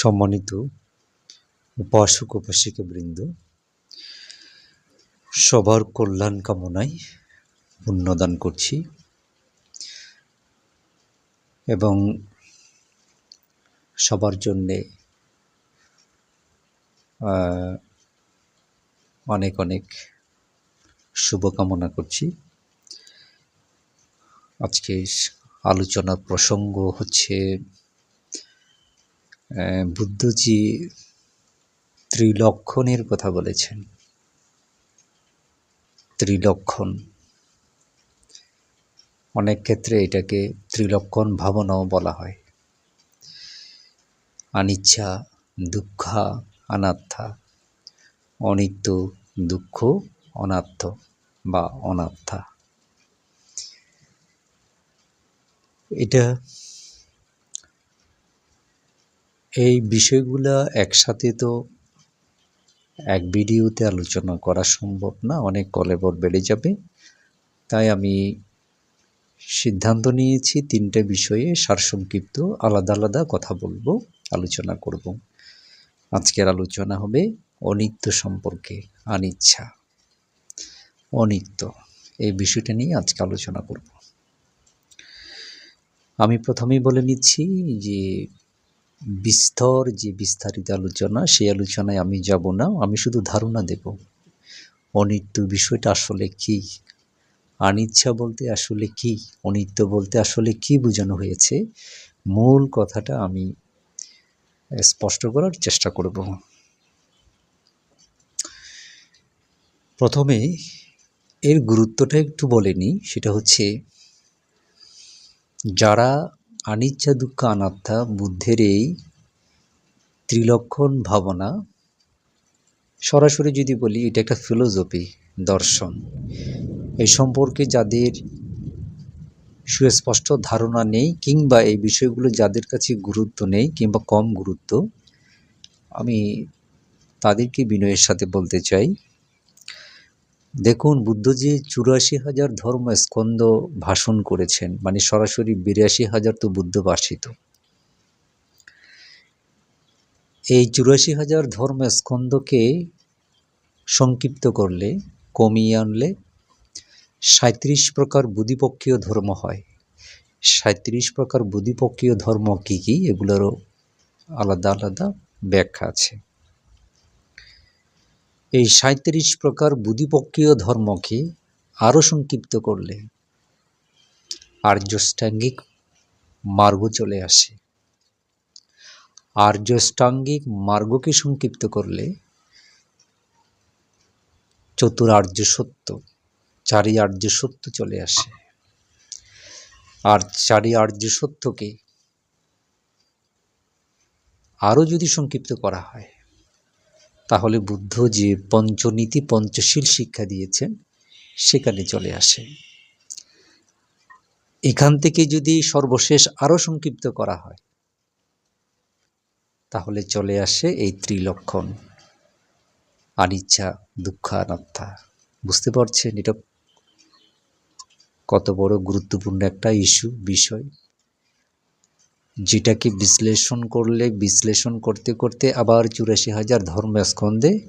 সম্মানিত উপাসক উপাসিকা বৃন্দ, সবার কল্যাণ কামনায় পুণ্যদান করছি এবং সবার জন্যে অনেক অনেক শুভকামনা করছি। আজকে আলোচনার প্রসঙ্গ হচ্ছে বুদ্ধজি ত্রিলক্ষণের কথা বলেছেন। ত্রিলক্ষণ। অনেক ক্ষেত্রে এটাকে ত্রিলক্ষণ ভাবনাও বলা হয়। অনিচ্ছা, দুঃখা, অনাত্মা। অনিত্য, দুঃখ, অনাত্ম বা অনাত্মা। এটা এই বিষয়গুলো একসাথে তো এক ভিডিওতে আলোচনা করা সম্ভব না, অনেক কলেবর বেড়ে যাবে। তাই আমি সিদ্ধান্ত নিয়েছি তিনটে বিষয়ে সারসংক্ষিপ্ত, আলাদা আলাদা কথা বলব, আলোচনা করব। আজকের আলোচনা হবে অনিত্য সম্পর্কে, অনিচ্ছা। অনিত্য, এই বিষয়টা নিয়ে আজকে আলোচনা করব। আমি প্রথমেই বলে নিচ্ছি যে বিস্তর যে বিস্তারিত আলোচনা, সেই আলোচনায় আমি যাব না। আমি শুধু ধারণা দেব। অনিত্য বিষয়টা আসলে কি? অনিচ্ছা বলতে আসলে কি? অনিত্য বলতে আসলে কি বোঝানো হয়েছে? মূল কথাটা আমি স্পষ্ট করার চেষ্টা করব। প্রথমে, এর গুরুত্বটা একটু বলে নিই। সেটা হচ্ছে, যারা অনিচ্ছা দুঃখ অনাত্মা বুদ্ধের এই ত্রিলক্ষণ ভাবনা, সরাসরি যদি বলি, এটা একটা ফিলোসফি, দর্শন। এই সম্পর্কে যাদের সুস্পষ্ট ধারণা নেই, কিংবা এই বিষয়গুলো যাদের কাছে গুরুত্ব নেই, কিংবা কম গুরুত্ব, আমি তাদেরকে বিনয়ের সাথে বলতে চাই। দেখুন, বুদ্ধজি চুরাশি হাজার ধর্ম স্কন্দ ভাষণ করেছেন। মানে সরাসরি বিরাশি হাজার তো বুদ্ধ ভাষিত। এই চুরাশি হাজার ধর্ম স্কন্দকে সংক্ষিপ্ত করলে, কমিয়ে আনলে সাঁত্রিশ প্রকার বুদ্ধিপক্ষীয় ধর্ম হয়। সাঁত্রিশ প্রকার বুদ্ধিপক্ষীয় ধর্ম কী কী? এগুলোরও আলাদা আলাদা ব্যাখ্যা আছে। এই সাঁত্রিশ প্রকার বুদ্ধিপক্ষীয় ধর্মকে আরও সংক্ষিপ্ত করলে আর্যষ্টাঙ্গিক মার্গ চলে আসে। আর্যষ্টাঙ্গিক মার্গকে সংক্ষিপ্ত করলে চতুরার্য সত্য চারি আর্য সত্য চলে আসে। আর চারি আর্য সত্যকে আরও যদি সংক্ষিপ্ত করা হয় তাহলে বুদ্ধ যে পঞ্চনীতি পঞ্চশীল শিক্ষা দিয়েছেন, সেখানে চলে আসে। এখান থেকে যদি সর্বশেষ আরও সংক্ষিপ্ত করা হয়, তাহলে চলে আসে এই ত্রিলক্ষণ। অনিচ্ছা দুঃখ অনাত্মা বুঝতে পারছেন এটা? কত বড় গুরুত্বপূর্ণ একটা ইস্যু, বিষয়। যেটাকে বিশ্লেষণ করলে, বিশ্লেষণ করতে করতে আবার চুরাশি হাজার ধর্মস্কন্ধে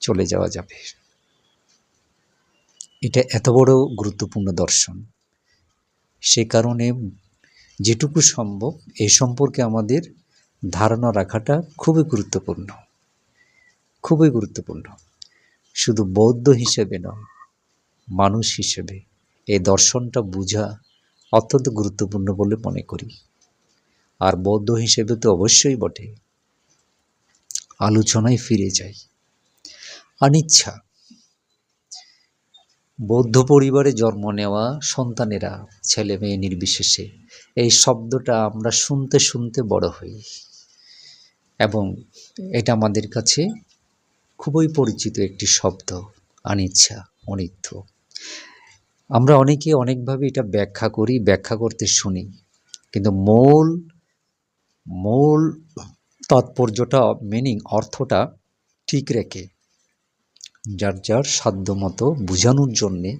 চলে যাওয়া যাবে। এটা এত বড় গুরুত্বপূর্ণ দর্শন। সে কারণে যেটুকু সম্ভব এই সম্পর্কে আমাদের ধারণা রাখাটা খুবই গুরুত্বপূর্ণ। খুবই গুরুত্বপূর্ণ। শুধু বৌদ্ধ হিসেবে নয়, মানুষ হিসেবে এই দর্শনটা বোঝা অত্যন্ত গুরুত্বপূর্ণ বলে মনে করি। আর বৌদ্ধ হিসেবে তো অবশ্যই বটে। আলোচনায় ফিরে যাই। অনিচ্ছা। বৌদ্ধ পরিবারে জন্ম নেওয়া সন্তানেরা ছেলে মেয়ে নির্বিশেষে, এই শব্দটা আমরা শুনতে শুনতে বড় হই। এবং এটা আমাদের কাছে খুবই পরিচিত একটি শব্দ, অনিচ্ছা, অনিত্য। আমরা অনেকে অনেকভাবে এটা ব্যাখ্যা করি, ব্যাখ্যা করতে শুনি। কিন্তু মূল মূল তাৎপর্যটা মিনিং অর্থটা ঠিক রেখে যার যার সাধ্য মতো বোঝানোর জন্যে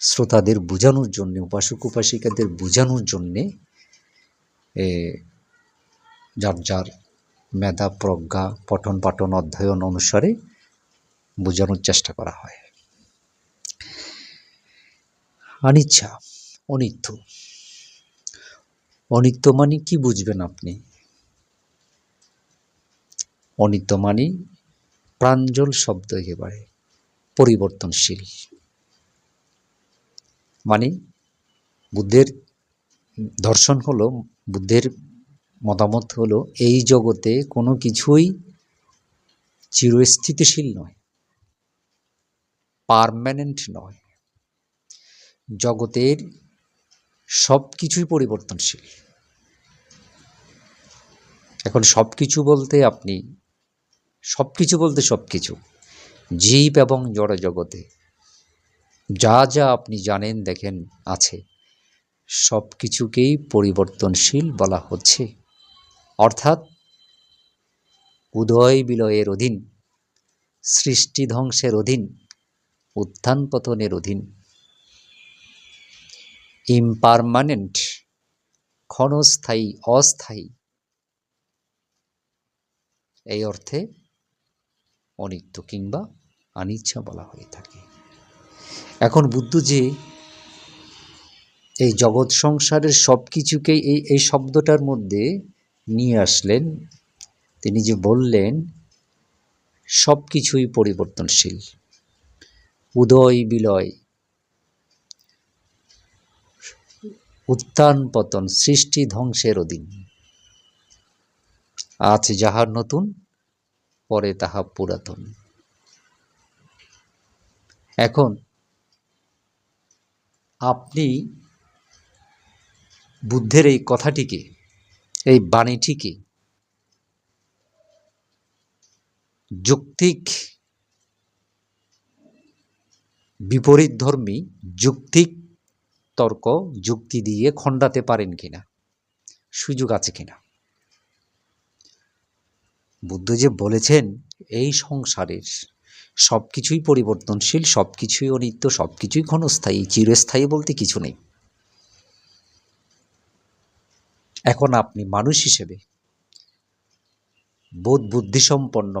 শ্রোতাদের বোঝানোর জন্যে উপাসক উপাসিকাদের বোঝানোর জন্যে এ, যার যার মেধা প্রজ্ঞা পঠন পাঠন অধ্যয়ন অনুসারে বোঝানোর চেষ্টা করা হয়। অনিচ্ছা অনিত্য। অনিত্য মানে কি বুঝবেন আপনি? অনিত্য মানে প্রাঞ্জল শব্দ একেবারে পরিবর্তনশীল। মানে বুদ্ধের দর্শন হলো, বুদ্ধের মতামত হলো, এই জগতে কোনো কিছুই চিরস্থিতিশীল নয়, পারমানেন্ট নয়। জগতের সব কিছুই পরিবর্তনশীল। এখন সব কিছু বলতে আপনি সব কিছু বলতে সব কিছু জীব এবং জড় জগতে যা যা আপনি জানেন, দেখেন, আছে সব কিছুকেই পরিবর্তনশীল বলা হচ্ছে। অর্থাৎ উদয় বিলয়ের অধীন, সৃষ্টি ধ্বংসের অধীন, উত্থান পতনের অধীন ইমপারমানেন্ট ক্ষণস্থায়ী, অস্থায়ী, এই অর্থে অনিত্য কিংবা অনিচ্ছা বলা হয়ে থাকে। এখন বুদ্ধ যে এই জগৎ সংসারের সব কিছুকেই এই এই শব্দটার মধ্যে নিয়ে আসলেন, তিনি যে বললেন সব কিছুই পরিবর্তনশীল। উদয় বিলয়, উত্থান পতন, সৃষ্টি ধ্বংসের অধীন। আজ যাহার নতুন পরে তাহা পুরাতন। এখন, আপনি বুদ্ধের এই কথাটিকে, এই বাণীটিকে যুক্তিক বিপরীত ধর্মী যুক্তিক তর্ক যুক্তি দিয়ে খণ্ডাতে পারেন কিনা? সুযোগ আছে কিনা? বুদ্ধ যে বলেছেন, এই সংসারের সব কিছুই পরিবর্তনশীল সব কিছুই অনিত্য সব কিছুই ক্ষণস্থায়ী, চিরস্থায়ী বলতে কিছু নেই। এখন আপনি মানুষ হিসেবে বোধ বুদ্ধি সম্পন্ন,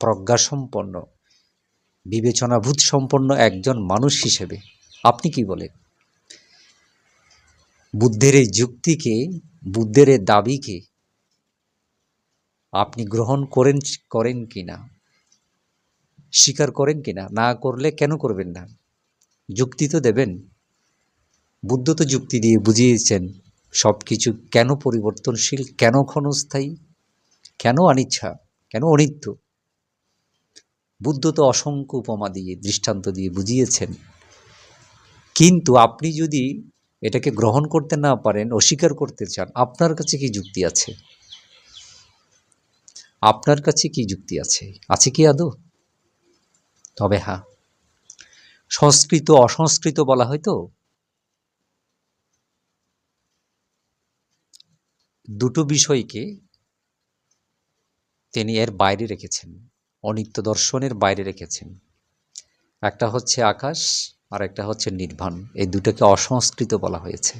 প্রজ্ঞা সম্পন্ন, বিবেচনাভূত সম্পন্ন একজন মানুষ হিসেবে আপনি কি বলেন? বুদ্ধের এই যুক্তিকে, বুদ্ধের দাবিকে আপনি গ্রহণ করেন করেন কি না? স্বীকার করেন কি না? না করলে কেন করবেন না? যুক্তি তো দেবেন। বুদ্ধ তো যুক্তি দিয়ে বুঝিয়েছেন সব কিছু কেন পরিবর্তনশীল, কেন ক্ষণস্থায়ী, কেন অনিচ্ছা, কেন অনিত্য? বুদ্ধ তো অসংখ্য উপমা দিয়ে, দৃষ্টান্ত দিয়ে বুঝিয়েছেন। কিন্তু আপনি যদি এটাকে গ্রহণ করতে না পারেন, অস্বীকার করতে চান, আপনার কাছে কি যুক্তি আছে? আপনার কাছে কি যুক্তি আছে? আছে কি আদৌ? তবে হ্যাঁ। সংস্কৃত, অসংস্কৃত বলা হয় তো? দুটো বিষয়কে তিনি এর বাইরে রেখেছেন, অনিত্য দর্শনের বাইরে রেখেছেন। একটা হচ্ছে আকাশ, আর একটা হচ্ছে নির্বাণ। এই দুটোকে অসংস্কৃত বলা হয়েছে।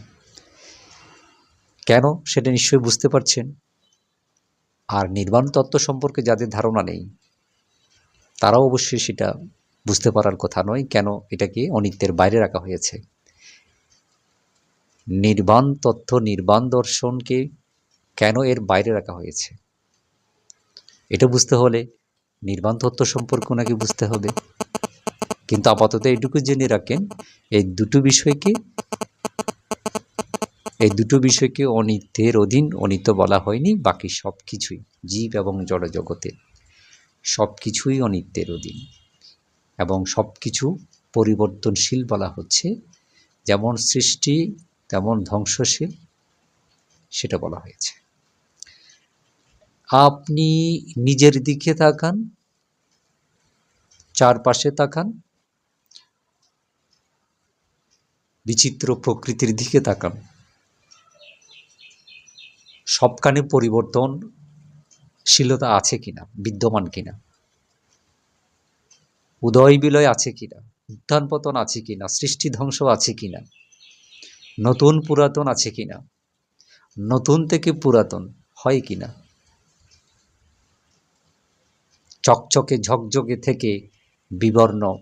কেন? সেটা নিশ্চয়ই বুঝতে পারছেন। আর নির্বাণ তত্ত্ব সম্পর্কে যাদের ধারণা নেই, তারাও অবশ্যই সেটা বুঝতে পারার কথা নয় কেন এটাকে অনিত্যের বাইরে রাখা হয়েছে। নির্বাণ তথ্য নির্বাণ দর্শনকে কেন এর বাইরে রাখা হয়েছে? এটা বুঝতে হলে নির্বাণ তত্ত্ব সম্পর্কে ওনাকে বুঝতে হবে। কিন্তু আপাতত এইটুকু জেনে রাখেন, এই দুটো বিষয়কে এই দুটো বিষয়কে অনিত্যের অধীন অনিত্য বলা হয়নি, বাকি সব কিছুই জীব এবং জড়জগতের। সব কিছুই অনিত্যের অধীন এবং সব কিছু পরিবর্তনশীল বলা হচ্ছে, যেমন সৃষ্টি, তেমন ধ্বংসশীল, সেটা বলা হয়েছে। আপনি নিজের দিকে তাকান, চারপাশে তাকান, বিচিত্র প্রকৃতির দিকে তাকান। সবখানে পরিবর্তনশীলতা আছে কিনা? বিদ্যমান কিনা? উদয় বিলয় আছে কিনা? উত্থান পতন আছে কিনা? সৃষ্টি ধ্বংস আছে কিনা? নতুন পুরাতন আছে কিনা? নতুন থেকে পুরাতন হয় কিনা? চকচকে ঝকঝকে থেকে বিবর্ণ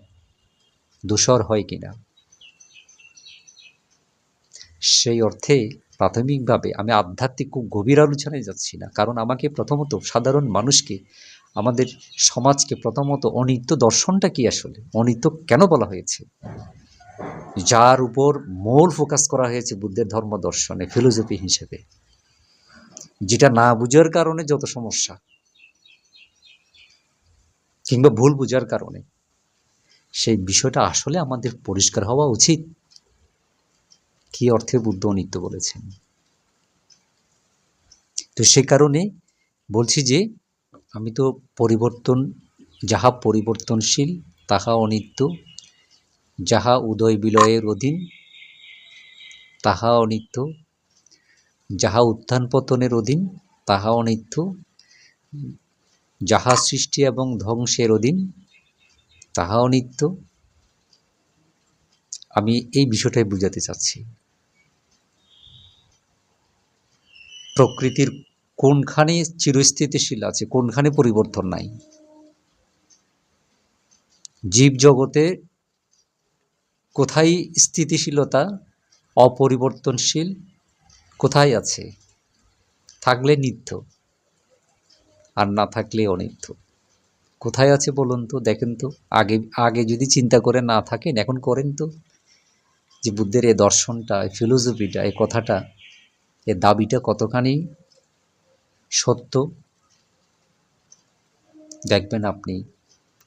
দূষর হয় কিনা? সেই অর্থে প্রাথমিকভাবে আমি আধ্যাত্মিক খুব গভীর আলোচনায় যাচ্ছি না। কারণ আমাকে প্রথমত সাধারণ মানুষকে, আমাদের সমাজকে প্রথমত অনিত্য দর্শনটা কি আসলে? অনিত্য কেন বলা হয়েছে? যার উপর মূল ফোকাস করা হয়েছে বুদ্ধের ধর্ম দর্শনে, ফিলোসফি হিসেবে। যেটা না বুঝার কারণে যত সমস্যা, কিংবা ভুল বুঝার কারণে, সেই বিষয়টা আসলে আমাদের পরিষ্কার হওয়া উচিত। কি অর্থে বুদ্ধ অনিত্য বলেছেন? তো সে কারণে বলছি যে, আমি তো পরিবর্তন, যাহা পরিবর্তনশীল, তাহা অনিত্য, যাহা উদয় বিলয়ের অধীন, তাহা অনিত্য, যাহা উত্থান পতনের অধীন, তাহা অনিত্য, যাহা সৃষ্টি এবং ধ্বংসের অধীন, তাহা অনিত্য আমি এই বিষয়টাই বুঝাতে চাচ্ছি। প্রকৃতির কোনখানে চিরস্থিতিশীল আছে, কোনখানে পরিবর্তন নাই। জীব জগতে কোথায় স্থিতিশীলতা, অপরিবর্তনশীল কোথায় আছে? থাকলে নিত্য, আর না থাকলে অনিত্য। কোথায় আছে বলুন তো, দেখেন তো। আগে আগে যদি চিন্তা করে না থাকেন, এখন করেন তো। যে বুদ্ধের এই দর্শনটা, এই ফিলোসফিটা এই কথাটা এ দাবিটা কতখানি সত্য? দেখবেন আপনি,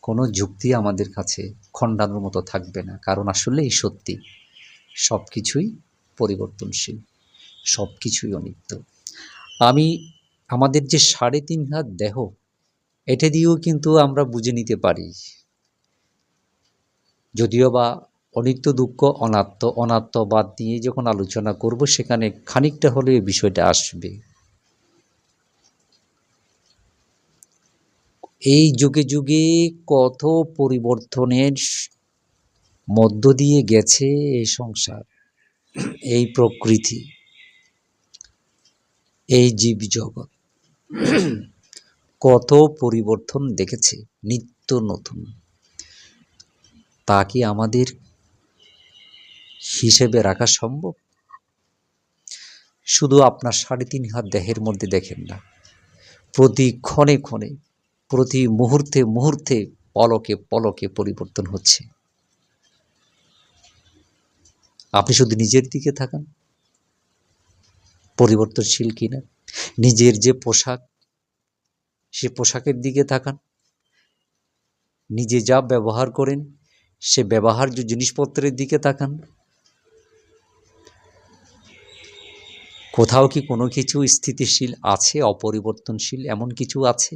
কোনো যুক্তি আমাদের কাছে খণ্ডানোর মতো থাকবে না। কারণ আসলে এই সত্যি। সব কিছুই পরিবর্তনশীল। সব কিছুই অনিত্য। আমি, আমাদের যে সাড়ে তিন হাত দেহ, এটা দিয়েও কিন্তু আমরা বুঝে নিতে পারি। যদিও বা অনিত্য, দুঃখ, অনাত্ম অনাত্মবাদ নিয়ে যখন আলোচনা করব, সেখানে খানিকটা হলে এই বিষয়টা আসবে। এই যুগে যুগে কত পরিবর্তনের মধ্য দিয়ে গেছে এই সংসার, এই প্রকৃতি, এই জীব জগৎ কত পরিবর্তন দেখেছে নিত্য নতুন। তা কি আমাদের হিসেবে রাখা সম্ভব? শুধু আপনার সাড়ে তিন হাত দেহের মধ্যে দেখেন না। প্রতি ক্ষণে ক্ষণে, প্রতি মুহূর্তে মুহূর্তে পলকে পলকে পরিবর্তন হচ্ছে। আপনি শুধু নিজের দিকে থাকান। পরিবর্তনশীল কিনা? নিজের যে পোশাক, সে পোশাকের দিকে তাকান নিজে যা ব্যবহার করেন, সে ব্যবহার্য জিনিসপত্রের দিকে তাকান। কোথাও কি কোনো কিছু স্থিতিশীল আছে, অপরিবর্তনশীল এমন কিছু আছে?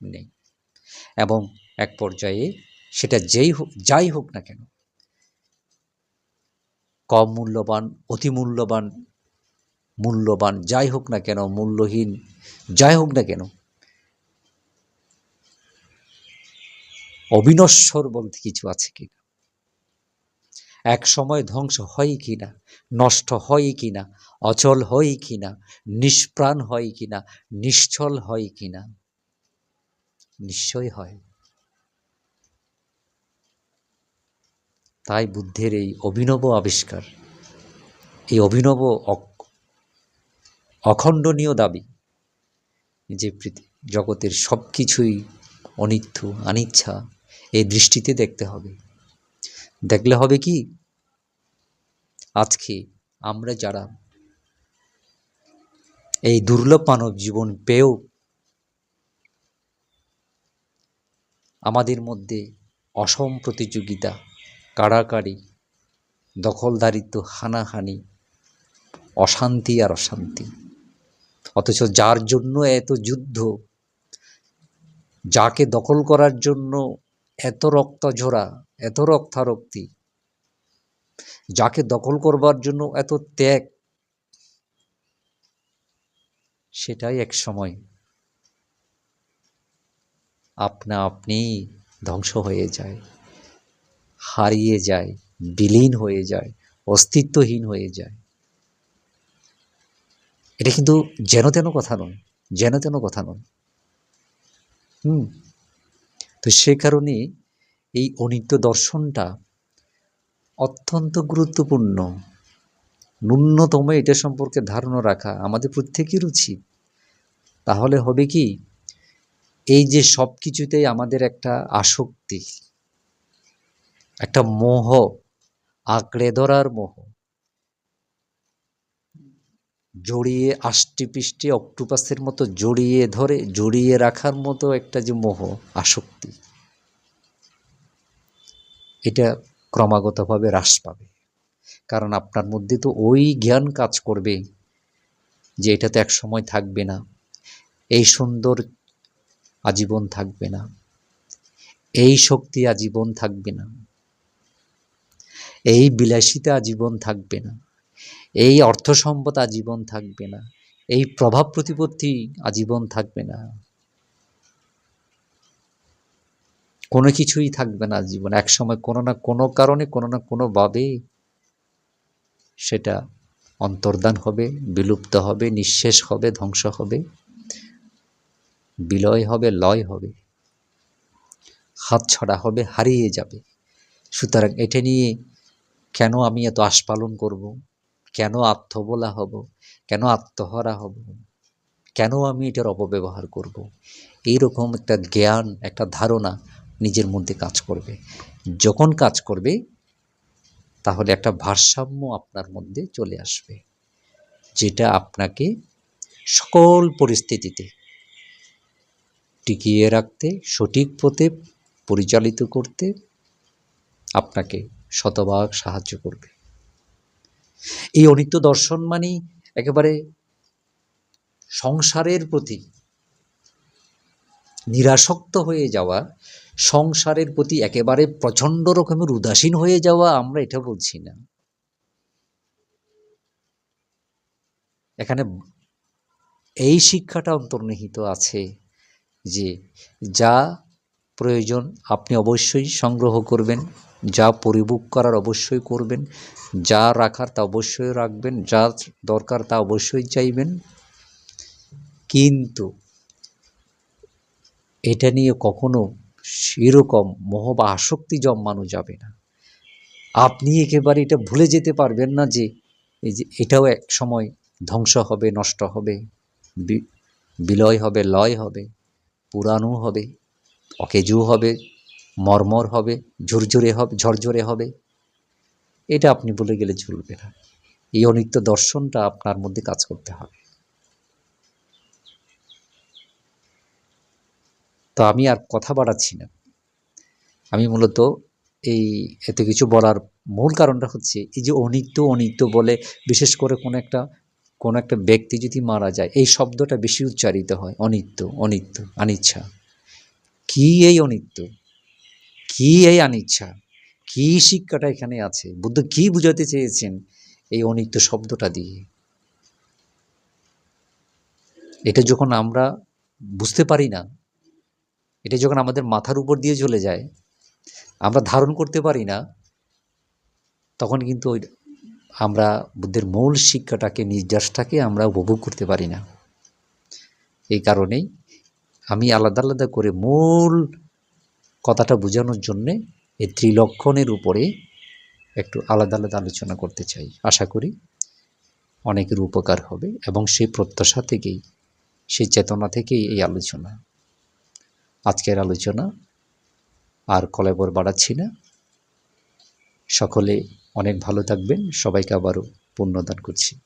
নেই। এবং এক পর্যায়ে সেটা যেই হোক, যাই হোক না কেন কম মূল্যবান অতি মূল্যবান মূল্যবান, যাই হোক না কেন, মূল্যহীন, যাই হোক না কেন, অবিনশ্বর বলতে কিছু আছে কিনা? এক সময় ধ্বংস হয় কিনা নষ্ট হয় কিনা অচল হয় কিনা নিষ্প্রাণ হয় কিনা নিশ্চল হয় কিনা নিশ্চয় হয়। তাই বুদ্ধের এই অভিনব আবিষ্কার, এই অভিনব অখণ্ডনীয় দাবি যে জগতের সব কিছুই অনিত্য, অনিচ্ছা, এই দৃষ্টিতে দেখতে হবে। দেখলে হবে কি? আজকে আমরা যারা এই দুর্লভ মানব জীবন পেয়েও আমাদের মধ্যে অসম প্রতিযোগিতা, কাড়াকাড়ি, দখলদারিত্ব, হানাহানি, অশান্তি আর অশান্তি। অথচ যার জন্য এত যুদ্ধ, যাকে দখল করার জন্য এত রক্ত ঝরা, এত রক্তারক্তি। যাকে দখল করবার জন্য এত ত্যাগ, সেটাই এক সময় আপনা আপনি ধ্বংস হয়ে যায়, হারিয়ে যায়, বিলীন হয়ে যায়, অস্তিত্বহীন হয়ে যায়। এটা কিন্তু যেন তেন কথা নয়, যেন তেন কথা নয়। হুম? তো সে কারণে এই অনিত্য দর্শনটা অত্যন্ত গুরুত্বপূর্ণ। ন্যূনতম এটা সম্পর্কে ধারণা রাখা আমাদের প্রত্যেকের উচিত। তাহলে হবে কি? এই যে সব কিছুতেই আমাদের একটা আসক্তি, একটা মোহ, আঁকড়ে ধরার মোহ জড়িয়ে আষ্টি পিষ্টি অক্টোপাসের মতো জড়িয়ে ধরে, জড়িয়ে রাখার মতো একটা যে মোহ, আসক্তি, এটা ক্রমাগতভাবে হ্রাস পাবে। কারণ আপনার মধ্যে তো ওই জ্ঞান কাজ করবে যে এটা তো এক সময় থাকবে না, এই সুন্দর আজীবন থাকবে না, এই শক্তি আজীবন থাকবে না, এই বিলাসিতা আজীবন থাকবে না। এই অর্থ সম্পদ আজীবন থাকবে না। এই প্রভাব প্রতিপত্তি আজীবন থাকবে না। কোনো কিছুই থাকবে না জীবন এক সময় কোনো না কোনো কারণে, কোনো না কোনোভাবে সেটা অন্তর্দান হবে, বিলুপ্ত হবে, নিঃশেষ হবে, ধ্বংস হবে, বিলয় হবে, লয় হবে হাত ছড়া হবে, হারিয়ে যাবে। সুতরাং এটা নিয়ে কেন আমি এত আস্পালন করব? কেন আত্মবলা হব? কেন আত্মহরা হব? কেন আমি এটার অপব্যবহার করব? এইরকম একটা জ্ঞান, একটা ধারণা নিজের মধ্যে কাজ করবে। যখন কাজ করবে, তাহলে একটা ভারসাম্য আপনার মধ্যে চলে আসবে, যেটা আপনাকে সকল পরিস্থিতিতে টিকিয়ে রাখতে, সঠিক পথে পরিচালিত করতে আপনাকে শতভাগ সাহায্য করবে। এই অনিত্য দর্শন মানেই একেবারে সংসারের প্রতি নিরাসক্ত হয়ে যাওয়া, সংসারের প্রতি একেবারে প্রচণ্ড রকমের উদাসীন হয়ে যাওয়া আমরা এটা বলছি না। এখানে এই শিক্ষাটা অন্তর্নিহিত আছে যে যা প্রয়োজন আপনি অবশ্যই সংগ্রহ করবেন। যা পরিভোগ করার অবশ্যই করবেন, যা রাখার তা অবশ্যই রাখবেন, যা দরকার তা অবশ্যই চাইবেন। কিন্তু এটা নিয়ে কখনো সেরকম মোহ বা আসক্তি জন্মানো যাবে না। আপনি একেবারে এটা ভুলে যেতে পারবেন না যে, এই যে এটাও এক সময় ধ্বংস হবে, নষ্ট হবে বিলয় হবে, লয় হবে পুরানো হবে, অকেজু হবে মর্মর হবে, ঝুরঝুরে হবে, ঝরঝরে হবে। এটা আপনি বলে গেলে চলবে না। এই অনিত্য দর্শনটা আপনার মধ্যে কাজ করতে হবে। তো আমি আর কথা বাড়াচ্ছি না। আমি মূলত এই এত কিছু বলার মূল কারণটা হচ্ছে, এই যে অনিত্য অনিত্য বলে বিশেষ করে কোনো একটা কোনো একটা ব্যক্তি যদি মারা যায়, এই শব্দটা বেশি উচ্চারিত হয়, অনিত্য অনিত্য, অনিচ্ছা। কি এই অনিত্য? কি এই আনিচ্ছা কি শিক্ষাটা এখানে আছে? বুদ্ধ কি বুঝাতে চেয়েছেন এই অনিত্য শব্দটা দিয়ে? এটা যখন আমরা বুঝতে পারি না, এটা যখন আমাদের মাথার উপর দিয়ে চলে যায়, আমরা ধারণ করতে পারি না, তখন কিন্তু ওই আমরা বুদ্ধের মূল শিক্ষাটাকে নির্যাসটাকে আমরা উপভোগ করতে পারি না। এই কারণেই আমি আলাদা আলাদা করে মূল কথাটা বোঝানোর জন্যে এই ত্রিলক্ষণের উপরে একটু আলাদা আলাদা আলোচনা করতে চাই। আশা করি অনেকের উপকার হবে এবং সেই প্রত্যাশা থেকেই, সেই চেতনা থেকেই এই আলোচনা। আজকের আলোচনা আর কলেবর বাড়াচ্ছি না। সকলে অনেক ভালো থাকবেন। সবাইকে আবারও পুণ্যদান করছি।